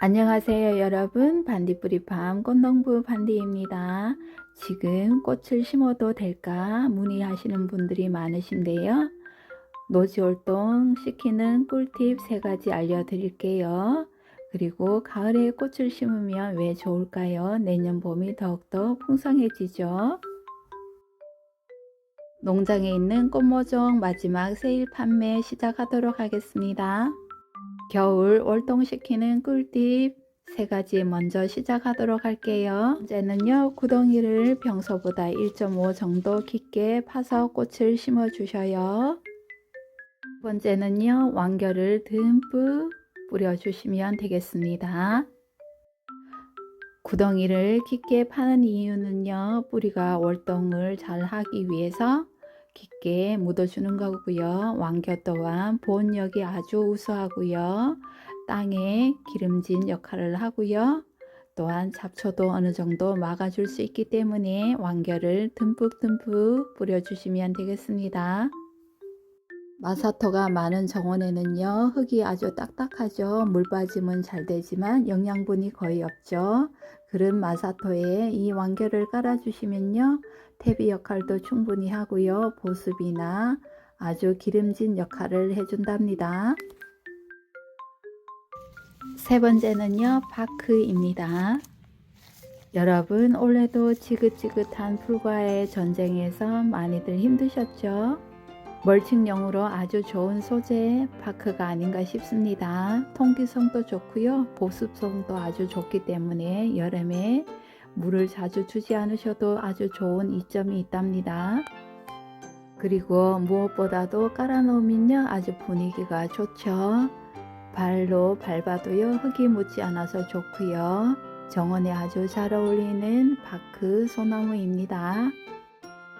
안녕하세요 여러분. 반디뿌리팜 꽃농부 반디입니다. 지금 꽃을 심어도 될까 문의하시는 분들이 많으신데요. 노지활동 시키는 꿀팁 세 가지 알려드릴게요. 그리고 가을에 꽃을 심으면 왜 좋을까요? 내년 봄이 더욱더 풍성해지죠. 농장에 있는 꽃모종 마지막 세일 판매 시작하도록 하겠습니다 겨울 월동시키는 꿀팁 세 가지 먼저 시작하도록 할게요. 이제는요 구덩이를 평소보다 1.5 정도 깊게 파서 꽃을 심어 주셔요. 두 번째는요 왕겨를 듬뿍 뿌려 주시면 되겠습니다. 구덩이를 깊게 파는 이유는요 뿌리가 월동을 잘 하기 위해서 깊게 묻어주는 거고요. 왕겨 또한 보온력이 아주 우수하고요. 땅에 기름진 역할을 하고요. 또한 잡초도 어느 정도 막아줄 수 있기 때문에 왕겨를 듬뿍듬뿍 뿌려주시면 되겠습니다. 마사토가 많은 정원에는요 흙이 아주 딱딱하죠 물 빠짐은 잘 되지만 영양분이 거의 없죠 그런 마사토에 이 왕겨를 깔아 주시면요 퇴비 역할도 충분히 하고요 보습이나 아주 기름진 역할을 해준답니다 세 번째는요 바크입니다 여러분 올해도 지긋지긋한 풀과의 전쟁에서 많이들 힘드셨죠 멀칭용으로 아주 좋은 소재 파크가 아닌가 싶습니다. 통기성도 좋고요. 보습성도 아주 좋기 때문에 여름에 물을 자주 주지 않으셔도 아주 좋은 이점이 있답니다. 그리고 무엇보다도 깔아놓으면요 아주 분위기가 좋죠. 발로 밟아도요 흙이 묻지 않아서 좋고요. 정원에 아주 잘 어울리는 바크 소나무입니다.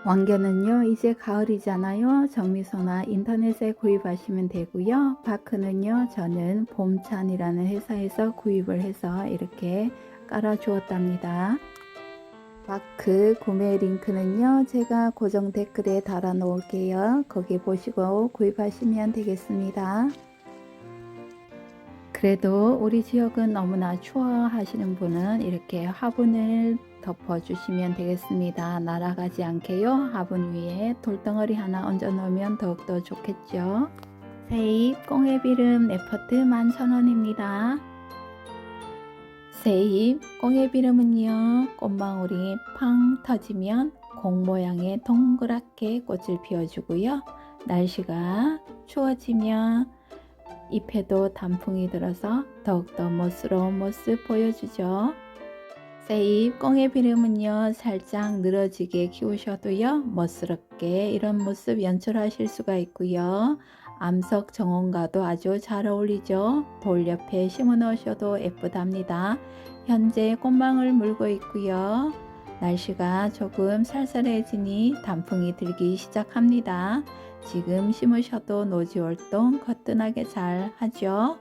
왕겨는요 이제 가을이잖아요 정미소나 인터넷에 구입하시면 되고요 바크는요 저는 봄찬이라는 회사에서 구입을 해서 이렇게 깔아 주었답니다 바크 구매 링크는요 제가 고정 댓글에 달아 놓을게요 거기 보시고 구입하시면 되겠습니다 그래도 우리 지역은 너무나 추워 하시는 분은 이렇게 화분을 덮어 주시면 되겠습니다. 날아가지 않게요. 화분 위에 돌덩어리 하나 얹어 놓으면 더욱더 좋겠죠. 세입 꽁해비름 네퍼트 11,000원입니다. 세입 꽁해비름은요. 꽃망울이 팡 터지면 공 모양의 동그랗게 꽃을 피워주고요. 날씨가 추워지면 잎에도 단풍이 들어서 더욱더 멋스러운 모습 보여주죠. 세입 꽁의 비름은요 살짝 늘어지게 키우셔도요 멋스럽게 이런 모습 연출하실 수가 있고요 암석 정원과도 아주 잘 어울리죠 돌 옆에 심어 놓으셔도 예쁘답니다 현재 꽃망울 물고 있고요 날씨가 조금 쌀쌀해지니 단풍이 들기 시작합니다 지금 심으셔도 노지활동 거뜬하게 잘 하죠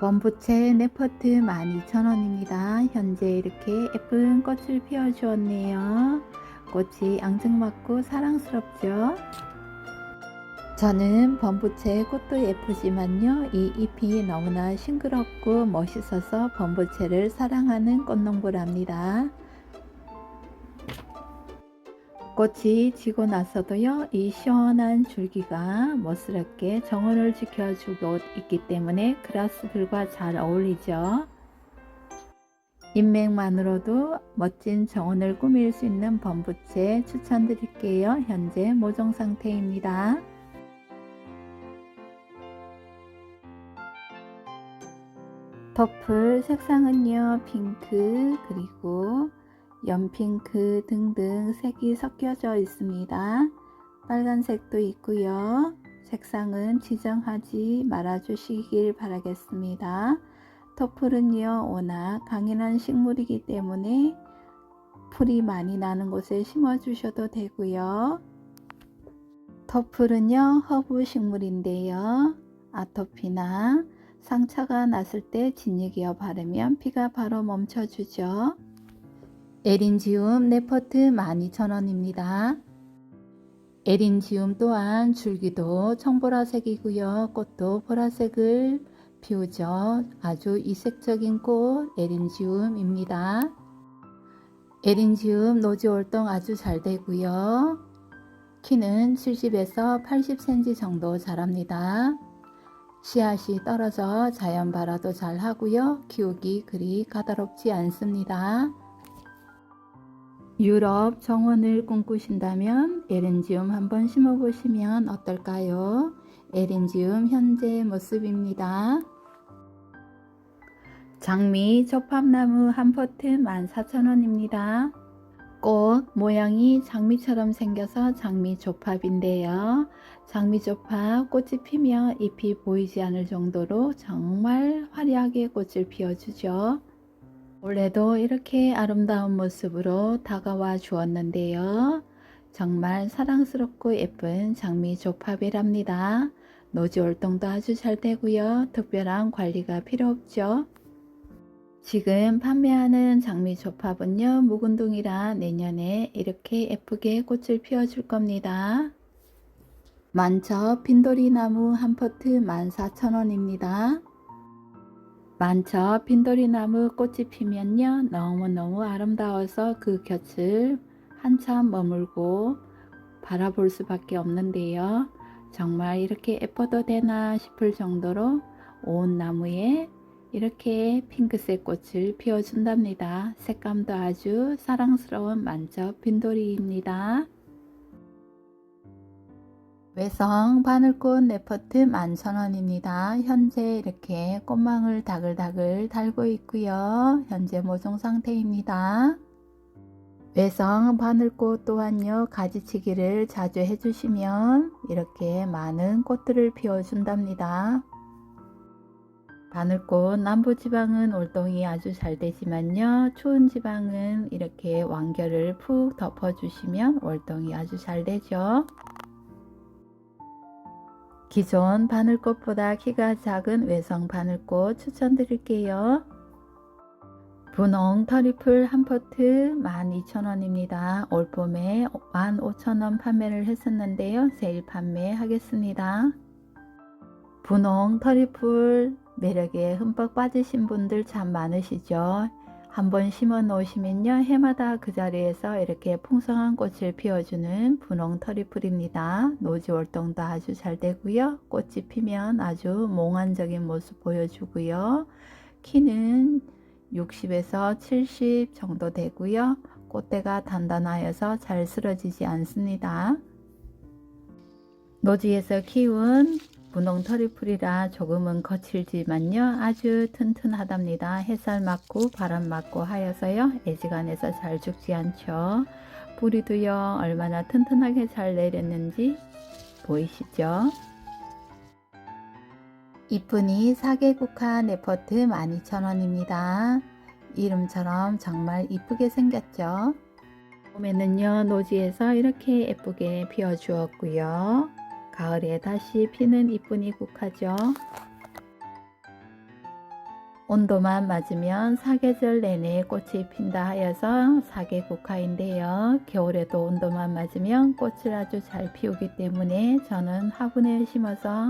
원부채 네퍼트 12,000원입니다. 현재 이렇게 예쁜 꽃을 피워주었네요. 꽃이 앙증맞고 사랑스럽죠? 저는 범부채 꽃도 예쁘지만요. 이 잎이 너무나 싱그럽고 멋있어서 범부채를 사랑하는 꽃농부랍니다. 꽃이 지고 나서도요, 이 시원한 줄기가 멋스럽게 정원을 지켜주고 있기 때문에 그라스들과 잘 어울리죠. 인맥만으로도 멋진 정원을 꾸밀 수 있는 범부채 추천드릴게요. 현재 모종 상태입니다. 터플 색상은요, 핑크, 그리고 연핑크 등등 색이 섞여져 있습니다. 빨간색도 있고요. 색상은 지정하지 말아 주시길 바라겠습니다. 토플은요 워낙 강인한 식물이기 때문에 풀이 많이 나는 곳에 심어 주셔도 되고요. 터플은요 허브 식물인데요. 아토피나 상처가 났을 때 진흙이어 바르면 피가 바로 멈춰주죠. 에린지움 네퍼트 12,000원입니다. 에린지움 또한 줄기도 청보라색이고요. 꽃도 보라색을 피우죠. 아주 이색적인 꽃 에린지움입니다. 에린지움 노지 활동 아주 잘 되고요. 키는 70에서 80cm 정도 자랍니다. 씨앗이 떨어져 자연 발화도 잘 하고요. 키우기 그리 까다롭지 않습니다. 유럽 정원을 꿈꾸신다면 에렌지움 한번 심어보시면 어떨까요? 에렌지움 현재 모습입니다. 장미 조팝나무 한 포트 14,000원입니다. 꽃 모양이 장미처럼 생겨서 장미 조팝인데요. 장미 조팝 꽃이 피면 잎이 보이지 않을 정도로 정말 화려하게 꽃을 피워주죠. 올해도 이렇게 아름다운 모습으로 다가와 주었는데요. 정말 사랑스럽고 예쁜 장미 조팝이랍니다. 노지 활동도 아주 잘 되고요. 특별한 관리가 필요 없죠. 지금 판매하는 장미 조팝은요, 묵은둥이라 내년에 이렇게 예쁘게 꽃을 피워줄 겁니다. 만첩 빈돌이 나무 한 포트 14,000원입니다. 만첩 빈돌이 나무 꽃이 피면요, 너무너무 아름다워서 그 곁을 한참 머물고 바라볼 수밖에 없는데요. 정말 이렇게 예뻐도 되나 싶을 정도로 온 나무에 이렇게 핑크색 꽃을 피워준답니다. 색감도 아주 사랑스러운 만첩 빈돌이입니다. 외성 바늘꽃 네퍼트 11,000원입니다. 현재 이렇게 꽃망울 다글다글 달고 있고요. 현재 모종 상태입니다. 외성 바늘꽃 또한요 가지치기를 자주 해주시면 이렇게 많은 꽃들을 피워준답니다. 바늘꽃 남부지방은 올동이 아주 잘 되지만요 추운 지방은 이렇게 완결을 푹 덮어주시면 월동이 아주 잘 되죠. 기존 바늘꽃보다 키가 작은 외성 바늘꽃 추천드릴게요. 분홍 터리플 한 포트 12,000원입니다. 올 봄에 15,000원 판매를 했었는데요. 세일 판매하겠습니다. 분홍 터리플 매력에 흠뻑 빠지신 분들 참 많으시죠. 한번 심어 놓으시면요. 해마다 그 자리에서 이렇게 풍성한 꽃을 피워주는 분홍 터리플입니다. 노지 활동도 아주 잘 되고요. 꽃이 피면 아주 몽환적인 모습 보여주고요. 키는 60에서 70 정도 되고요. 꽃대가 단단하여서 잘 쓰러지지 않습니다. 노지에서 키운 분홍 터리풀이라 조금은 거칠지만요. 아주 튼튼하답니다. 햇살 맞고 바람 맞고 하여서요. 애지간해서 잘 죽지 않죠. 뿌리도요 얼마나 튼튼하게 잘 내렸는지 보이시죠? 이쁜이 사계국화 네퍼트 12,000원입니다. 이름처럼 정말 이쁘게 생겼죠? 봄에는요 노지에서 이렇게 예쁘게 피워 주었고요 가을에 다시 피는 이쁜이 국화죠. 온도만 맞으면 사계절 내내 꽃이 핀다 하여서 사계국화인데요. 겨울에도 온도만 맞으면 꽃을 아주 잘 피우기 때문에 저는 화분에 심어서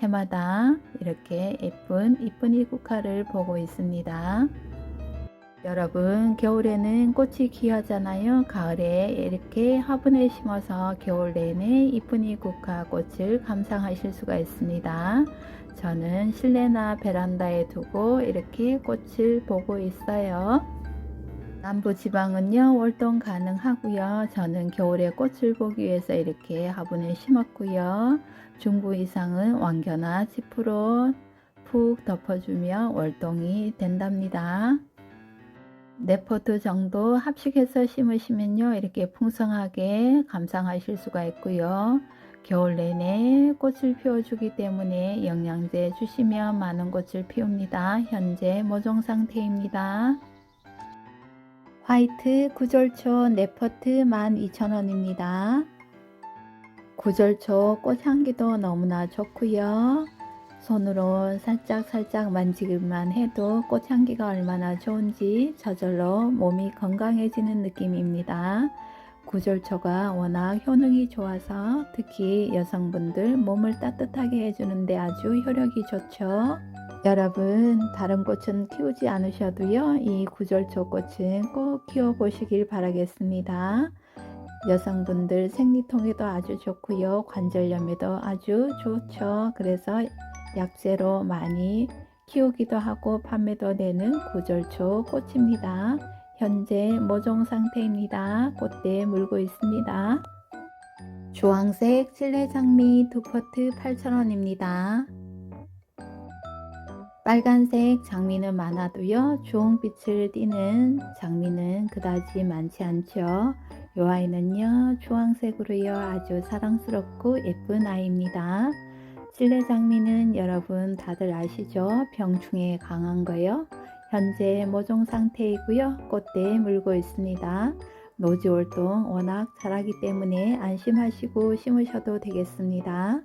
해마다 이렇게 예쁜 이쁜이 국화를 보고 있습니다. 여러분 겨울에는 꽃이 귀하잖아요. 가을에 이렇게 화분에 심어서 겨울 내내 이쁜이 국화 꽃을 감상하실 수가 있습니다. 저는 실내나 베란다에 두고 이렇게 꽃을 보고 있어요. 남부 지방은요 월동 가능하고요. 저는 겨울에 꽃을 보기 위해서 이렇게 화분에 심었고요. 중부 이상은 왕겨나 지프로 푹 덮어주면 월동이 된답니다 네포트 정도 합식해서 심으시면요. 이렇게 풍성하게 감상하실 수가 있고요. 겨울 내내 꽃을 피워주기 때문에 영양제 주시면 많은 꽃을 피웁니다. 현재 모종 상태입니다. 화이트 구절초 네퍼트 12,000원입니다. 구절초 꽃향기도 너무나 좋고요 손으로 살짝 살짝 만지기만 해도 꽃향기가 얼마나 좋은지 저절로 몸이 건강해지는 느낌입니다. 구절초가 워낙 효능이 좋아서 특히 여성분들 몸을 따뜻하게 해주는데 아주 효력이 좋죠. 여러분 다른 꽃은 키우지 않으셔도요 이 구절초 꽃은 꼭 키워 보시길 바라겠습니다. 여성분들 생리통에도 아주 좋고요 관절염에도 아주 좋죠. 그래서 약재로 많이 키우기도 하고 판매도 되는 구절초 꽃입니다. 현재 모종 상태입니다. 꽃대 물고 있습니다. 주황색 칠레 장미 두 포트 8,000원입니다. 빨간색 장미는 많아도요. 주홍빛을 띠는 장미는 그다지 많지 않죠. 이 아이는요. 주황색으로요. 아주 사랑스럽고 예쁜 아이입니다. 칠레 장미는 여러분 다들 아시죠? 병충해에 강한 거요. 현재 모종 상태이고요. 꽃대에 물고 있습니다. 노지 활동 워낙 잘하기 때문에 안심하시고 심으셔도 되겠습니다.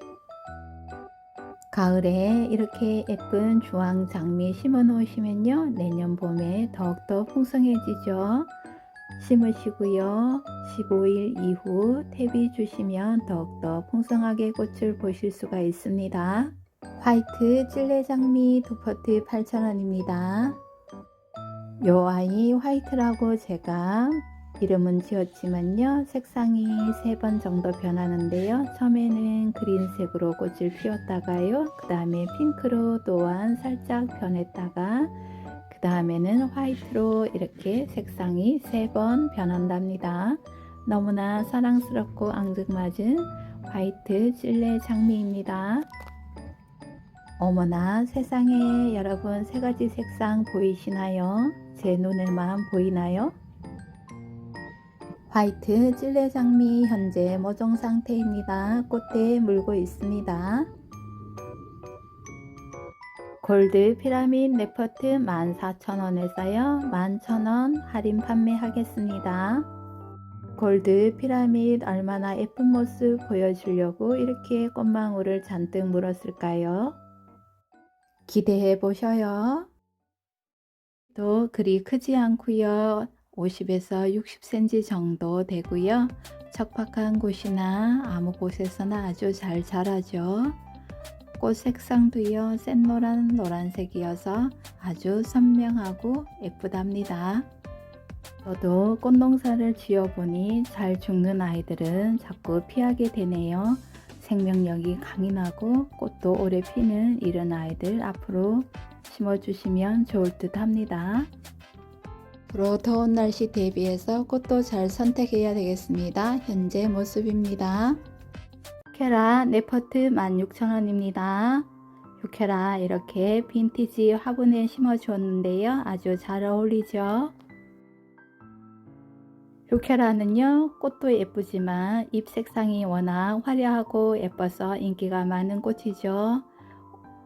가을에 이렇게 예쁜 주황 장미 심어 놓으시면요. 내년 봄에 더욱더 풍성해지죠. 심으시고요. 15일 이후 퇴비 주시면 더욱더 풍성하게 꽃을 보실 수가 있습니다. 화이트 찔레 장미 두 포트 8,000원입니다. 요 아이 화이트라고 제가 이름은 지었지만요. 색상이 세 번 정도 변하는데요. 처음에는 그린색으로 꽃을 피웠다가요. 그 다음에 핑크로 또한 살짝 변했다가 그 다음에는 화이트로 이렇게 색상이 세 번 변한답니다. 너무나 사랑스럽고 앙증맞은 화이트 찔레 장미입니다. 어머나 세상에 여러분 세 가지 색상 보이시나요? 제 눈에만 보이나요? 화이트 찔레 장미 현재 모종 상태입니다. 꽃대에 물고 있습니다. 골드 피라밋 레퍼트 14,000원에서요. 11,000원 할인 판매하겠습니다. 골드 피라밋 얼마나 예쁜 모습 보여주려고 이렇게 꽃망울을 잔뜩 물었을까요? 기대해 보셔요. 또 그리 크지 않고요. 50에서 60cm 정도 되고요. 척박한 곳이나 아무 곳에서나 아주 잘 자라죠. 꽃 색상도요. 샛노란 노란색이어서 아주 선명하고 예쁘답니다. 저도 꽃농사를 지어보니 잘 죽는 아이들은 자꾸 피하게 되네요. 생명력이 강인하고 꽃도 오래 피는 이런 아이들 앞으로 심어주시면 좋을 듯 합니다. 앞으로 더운 날씨 대비해서 꽃도 잘 선택해야 되겠습니다. 현재 모습입니다. 휴케라 네퍼트 16,000원입니다. 휴케라 이렇게 빈티지 화분에 심어 주었는데요. 아주 잘 어울리죠. 휴케라는요, 꽃도 예쁘지만 잎 색상이 워낙 화려하고 예뻐서 인기가 많은 꽃이죠.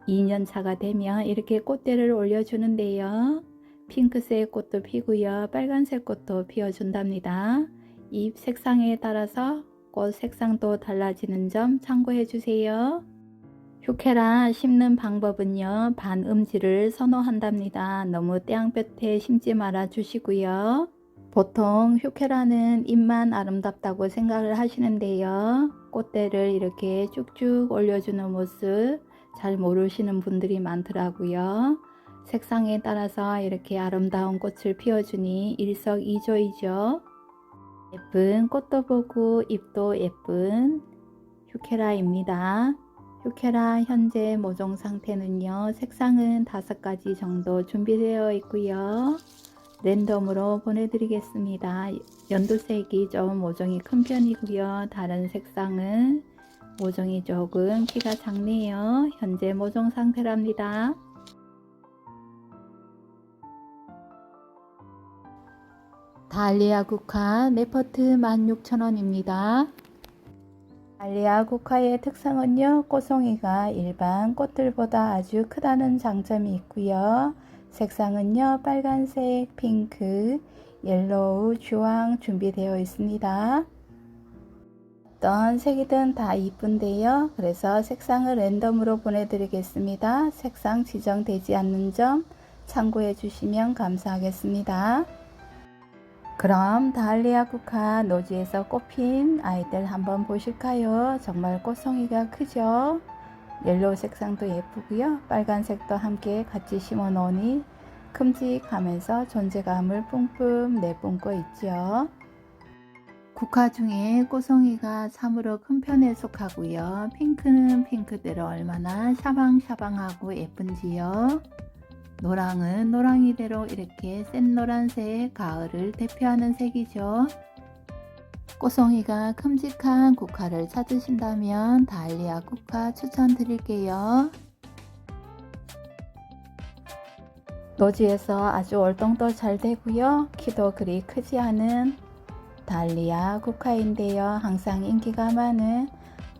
2년 차가 되면 이렇게 꽃대를 올려주는데요. 핑크색 꽃도 피고요. 빨간색 꽃도 피워준답니다. 잎 색상에 따라서 꽃 색상도 달라지는 점 참고해 주세요. 휴케라 심는 방법은요. 반음지를 선호한답니다. 너무 땡볕에 심지 말아 주시고요. 보통 휴케라는 잎만 아름답다고 생각을 하시는데요. 꽃대를 이렇게 쭉쭉 올려주는 모습 잘 모르시는 분들이 많더라고요. 색상에 따라서 이렇게 아름다운 꽃을 피워주니 일석이조이죠. 예쁜 꽃도 보고 잎도 예쁜 휴케라입니다. 휴케라 현재 모종 상태는요. 색상은 다섯 가지 정도 준비되어 있고요. 랜덤으로 보내드리겠습니다. 연두색이 좀 모종이 큰 편이고요. 다른 색상은 모종이 조금 키가 작네요. 현재 모종 상태랍니다. 달리아 국화 네퍼트 16,000원입니다. 달리아 국화의 특성은요, 꽃송이가 일반 꽃들보다 아주 크다는 장점이 있고요. 색상은요, 빨간색, 핑크, 옐로우, 주황 준비되어 있습니다. 어떤 색이든 다 이쁜데요. 그래서 색상을 랜덤으로 보내드리겠습니다. 색상 지정되지 않는 점 참고해 주시면 감사하겠습니다. 그럼 달리아 국화 노지에서 꽃핀 아이들 한번 보실까요? 정말 꽃송이가 크죠? 옐로우 색상도 예쁘고요. 빨간색도 함께 같이 심어 놓으니 큼직하면서 존재감을 뿜뿜 내뿜고 있죠. 국화 중에 꼬송이가 참으로 큰 편에 속하고요. 핑크는 핑크대로 얼마나 샤방샤방하고 예쁜지요. 노랑은 노랑이대로 이렇게 센 노란색 가을을 대표하는 색이죠. 꼬송이가 큼직한 국화를 찾으신다면 달리아 국화 추천드릴게요. 노지에서 아주 월동도 잘 되고요. 키도 그리 크지 않은 달리아 국화인데요. 항상 인기가 많은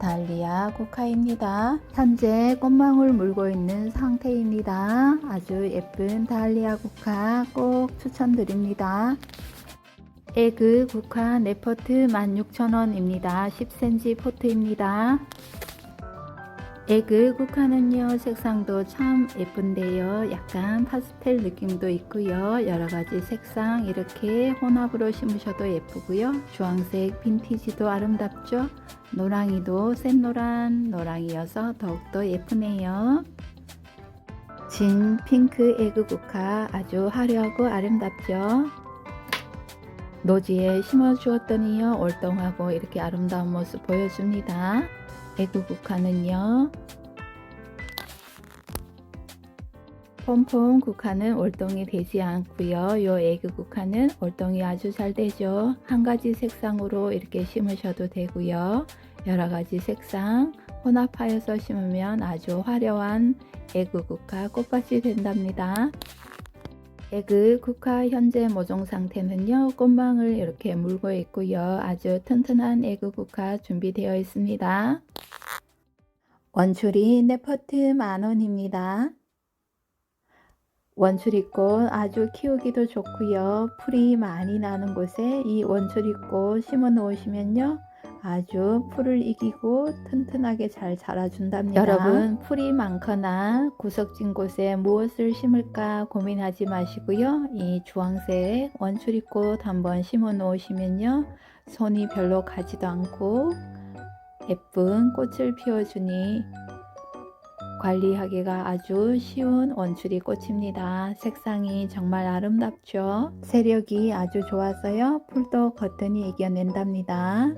달리아 국화입니다. 현재 꽃망울 물고 있는 상태입니다. 아주 예쁜 달리아 국화 꼭 추천드립니다. 에그 국화 네포트 16,000원입니다. 10cm 포트입니다. 에그 국화는요. 색상도 참 예쁜데요. 약간 파스텔 느낌도 있고요. 여러가지 색상 이렇게 혼합으로 심으셔도 예쁘고요. 주황색 빈티지도 아름답죠? 노랑이도 센노란 노랑이어서 더욱더 예쁘네요. 진 핑크 에그 국화 아주 화려하고 아름답죠? 노지에 심어 주었더니요. 월동하고 이렇게 아름다운 모습 보여줍니다 에그 국화는요. 폼폼 국화는 월동이 되지 않고요. 요 에그 국화는 월동이 아주 잘 되죠. 한 가지 색상으로 이렇게 심으셔도 되고요. 여러 가지 색상 혼합하여서 심으면 아주 화려한 에그 국화 꽃밭이 된답니다. 에그 국화 현재 모종 상태는요. 꽃망을 이렇게 물고 있고요. 아주 튼튼한 에그 국화 준비되어 있습니다. 원추리 네퍼트 만원입니다. 원추리꽃 아주 키우기도 좋고요. 풀이 많이 나는 곳에 이 원추리꽃 심어 놓으시면요. 아주 풀을 이기고 튼튼하게 잘 자라준답니다. 여러분 풀이 많거나 구석진 곳에 무엇을 심을까 고민하지 마시고요. 이 주황색 원추리꽃 한번 심어 놓으시면요. 손이 별로 가지도 않고 예쁜 꽃을 피워주니 관리하기가 아주 쉬운 원추리 꽃입니다. 색상이 정말 아름답죠. 세력이 아주 좋아서요. 풀도 거뜬히 이겨낸답니다.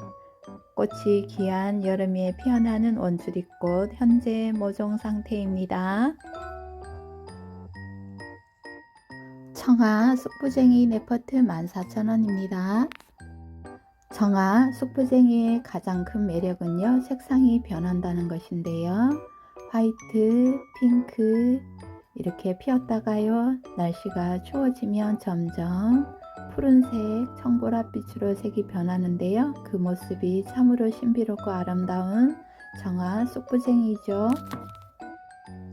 꽃이 귀한 여름에 피어나는 원추리꽃 현재 모종 상태입니다. 청아 쑥부쟁이 네퍼트 14,000원입니다. 청아 쑥부쟁이의 가장 큰 매력은요 색상이 변한다는 것인데요. 화이트, 핑크 이렇게 피었다가요 날씨가 추워지면 점점 푸른색, 청보랏빛으로 색이 변하는데요. 그 모습이 참으로 신비롭고 아름다운 청아 쑥부쟁이죠.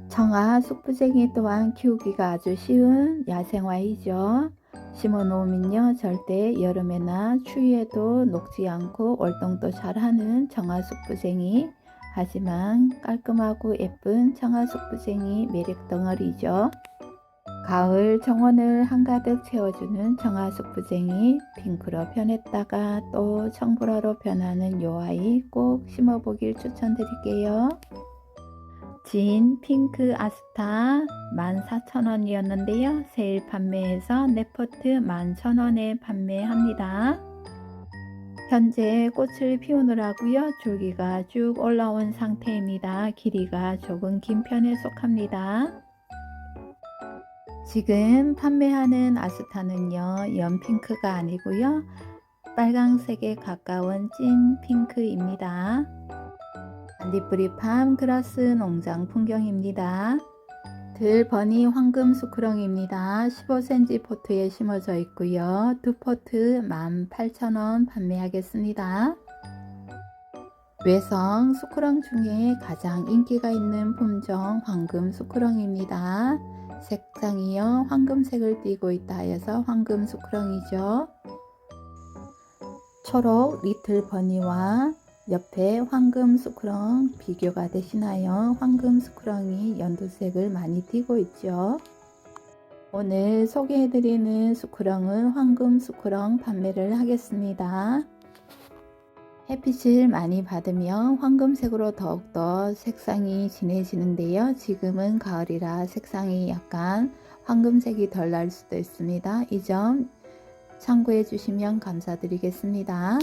청아 쑥부쟁이 또한 키우기가 아주 쉬운 야생화이죠 심어 놓으면요 절대 여름에나 추위에도 녹지 않고 월동도 잘하는 청아숙부쟁이 하지만 깔끔하고 예쁜 청아숙부쟁이 매력 덩어리죠. 가을 정원을 한가득 채워주는 청아숙부쟁이 핑크로 변했다가 또 청보라로 변하는 요 아이 꼭 심어보길 추천드릴게요 진 핑크 아스타 14,000원이었는데요. 세일 판매해서 네포트 11,000원에 판매합니다. 현재 꽃을 피우느라고요. 줄기가 쭉 올라온 상태입니다. 길이가 조금 긴 편에 속합니다. 지금 판매하는 아스타는요. 연핑크가 아니고요. 빨강색에 가까운 찐 핑크입니다. 반딧불이 팜 그라스 농장 풍경입니다. 들버니 황금 수크렁입니다. 15cm 포트에 심어져 있고요. 두 포트 18,000원 판매하겠습니다. 외성 수크렁 중에 가장 인기가 있는 품종 황금 수크렁입니다. 색상이요 황금색을 띠고 있다 해서 황금 수크렁이죠. 초록 리틀 버니와 옆에 황금 수크렁 비교가 되시나요? 황금 수크렁이 연두색을 많이 띠고 있죠. 오늘 소개해드리는 수크렁은 황금 수크렁 판매를 하겠습니다. 햇빛을 많이 받으면 황금색으로 더욱더 색상이 진해지는데요. 지금은 가을이라 색상이 약간 황금색이 덜 날 수도 있습니다. 이 점 참고해 주시면 감사드리겠습니다.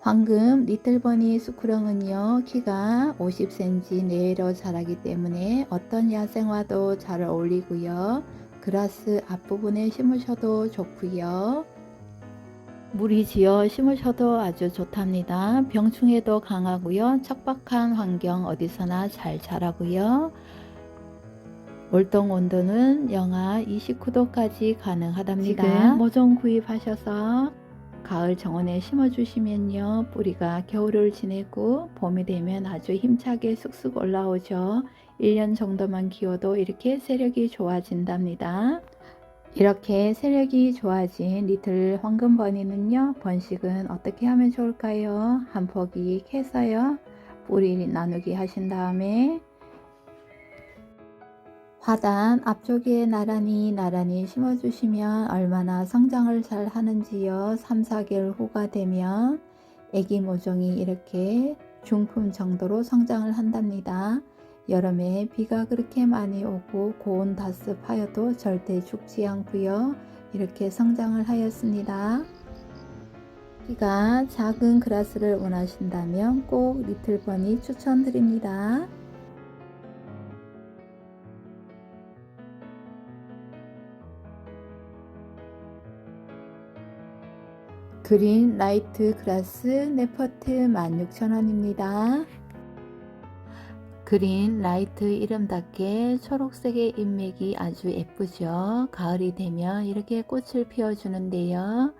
황금 리틀버니 수쿠령은요 키가 50cm 내외로 자라기 때문에 어떤 야생화도 잘 어울리고요. 그라스 앞부분에 심으셔도 좋고요. 물이 지어 심으셔도 아주 좋답니다. 병충해도 강하고요. 척박한 환경 어디서나 잘 자라고요. 월동 온도는 영하 29도까지 가능하답니다. 지금 모종 구입하셔서 가을 정원에 심어주시면요. 뿌리가 겨울을 지내고 봄이 되면 아주 힘차게 쑥쑥 올라오죠. 1년 정도만 키워도 이렇게 세력이 좋아진답니다. 이렇게 세력이 좋아진 리틀 황금버니는요. 번식은 어떻게 하면 좋을까요? 한 포기 캐서요. 뿌리 나누기 하신 다음에 화단 앞쪽에 나란히 나란히 심어주시면 얼마나 성장을 잘 하는지요. 3, 4개월 후가 되면 애기 모종이 이렇게 중품 정도로 성장을 한답니다. 여름에 비가 그렇게 많이 오고 고온 다습하여도 절대 죽지 않고요. 이렇게 성장을 하였습니다. 키가 작은 그라스를 원하신다면 꼭 리틀버니 추천드립니다. 그린 라이트 그라스 네퍼트 16,000원입니다. 그린 라이트 이름답게 초록색의 인맥이 아주 예쁘죠. 가을이 되면 이렇게 꽃을 피워주는데요.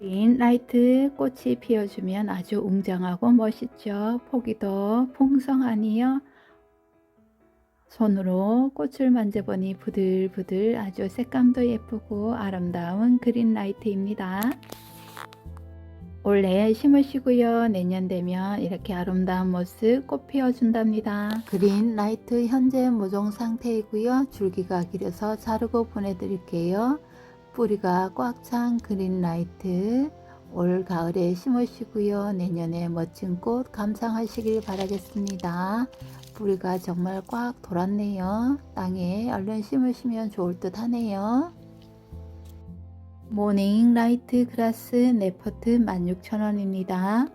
그린 라이트 꽃이 피워주면 아주 웅장하고 멋있죠. 포기도 풍성하니요. 손으로 꽃을 만져보니 부들부들 아주 색감도 예쁘고 아름다운 그린 라이트입니다. 올해 심으시고요. 내년 되면 이렇게 아름다운 모습 꽃 피워준답니다. 그린 라이트 현재 모종 상태이고요. 줄기가 길어서 자르고 보내드릴게요. 뿌리가 꽉 찬 그린 라이트 올 가을에 심으시고요. 내년에 멋진 꽃 감상하시길 바라겠습니다. 뿌리가 정말 꽉 돌았네요. 땅에 얼른 심으시면 좋을 듯 하네요. 모닝 라이트 그라스 네퍼트 16,000원입니다.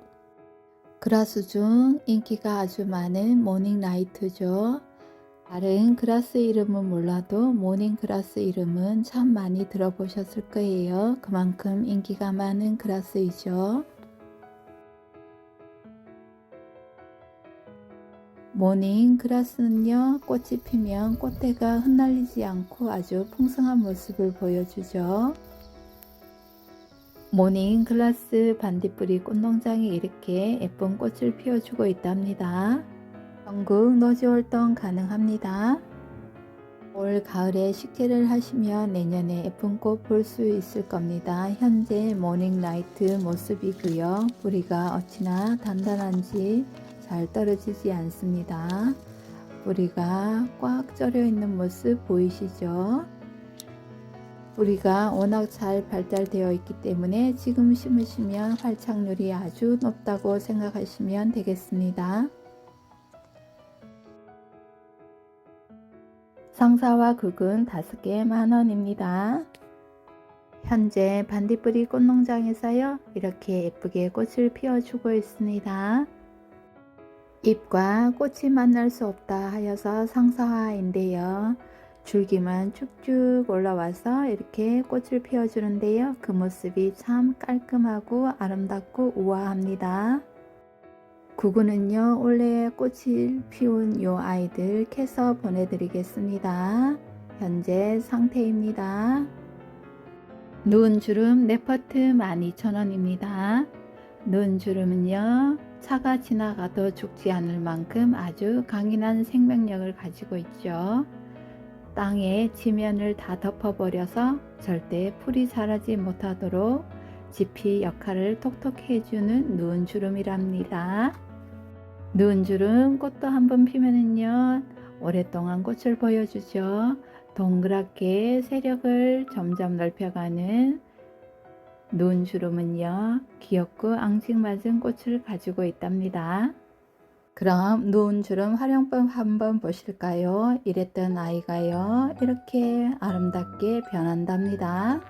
그라스 중 인기가 아주 많은 모닝 라이트죠. 다른 그라스 이름은 몰라도 모닝 그라스 이름은 참 많이 들어보셨을 거예요. 그만큼 인기가 많은 그라스이죠. 모닝 그라스는요, 꽃이 피면 꽃대가 흩날리지 않고 아주 풍성한 모습을 보여주죠. 모닝 글라스 반딧불이 꽃농장이 이렇게 예쁜 꽃을 피워주고 있답니다. 전국 노지 활동 가능합니다. 올 가을에 식재를 하시면 내년에 예쁜 꽃 볼 수 있을 겁니다. 현재 모닝 라이트 모습이고요. 뿌리가 어찌나 단단한지 잘 떨어지지 않습니다. 뿌리가 꽉 절여 있는 모습 보이시죠? 뿌리가 워낙 잘 발달되어 있기 때문에 지금 심으시면 활착률이 아주 높다고 생각하시면 되겠습니다. 상사와 극은 5개 만원입니다. 현재 반딧불이 꽃농장에서요 이렇게 예쁘게 꽃을 피워주고 있습니다. 잎과 꽃이 만날 수 없다 하여서 상사화인데요. 줄기만 쭉쭉 올라와서 이렇게 꽃을 피워주는데요. 그 모습이 참 깔끔하고 아름답고 우아합니다. 구구는요, 원래 꽃을 피운 요 아이들 캐서 보내드리겠습니다. 현재 상태입니다. 누운 주름 네퍼트 12,000원입니다. 누운 주름은요, 차가 지나가도 죽지 않을 만큼 아주 강인한 생명력을 가지고 있죠. 땅에 지면을 다 덮어버려서 절대 풀이 자라지 못하도록 지피 역할을 톡톡히 해주는 누운 주름이랍니다. 누운 주름 꽃도 한번 피면은요 오랫동안 꽃을 보여주죠. 동그랗게 세력을 점점 넓혀가는 눈 주름은요, 귀엽고 앙증맞은 꽃을 가지고 있답니다. 그럼 눈 주름 활용법 한번 보실까요? 이랬던 아이가요, 이렇게 아름답게 변한답니다.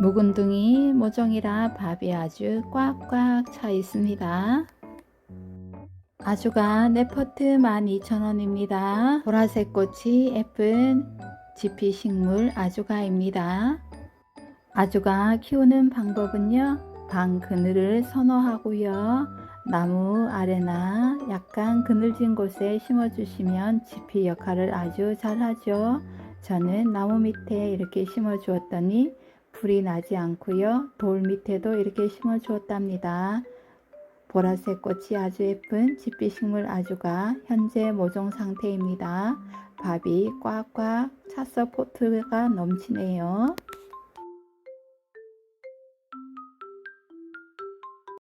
묵은둥이 모종이라 밥이 아주 꽉꽉 차 있습니다. 아주가 네퍼트 12,000원입니다. 보라색 꽃이 예쁜 지피 식물 아주가입니다. 아주가 키우는 방법은요. 방 그늘을 선호하고요. 나무 아래나 약간 그늘진 곳에 심어주시면 지피 역할을 아주 잘하죠. 저는 나무 밑에 이렇게 심어 주었더니 불이 나지 않고요. 돌 밑에도 이렇게 심어 주었답니다. 보라색 꽃이 아주 예쁜 집비식물 아주가 현재 모종 상태입니다. 밥이 꽉꽉 차서 포트가 넘치네요.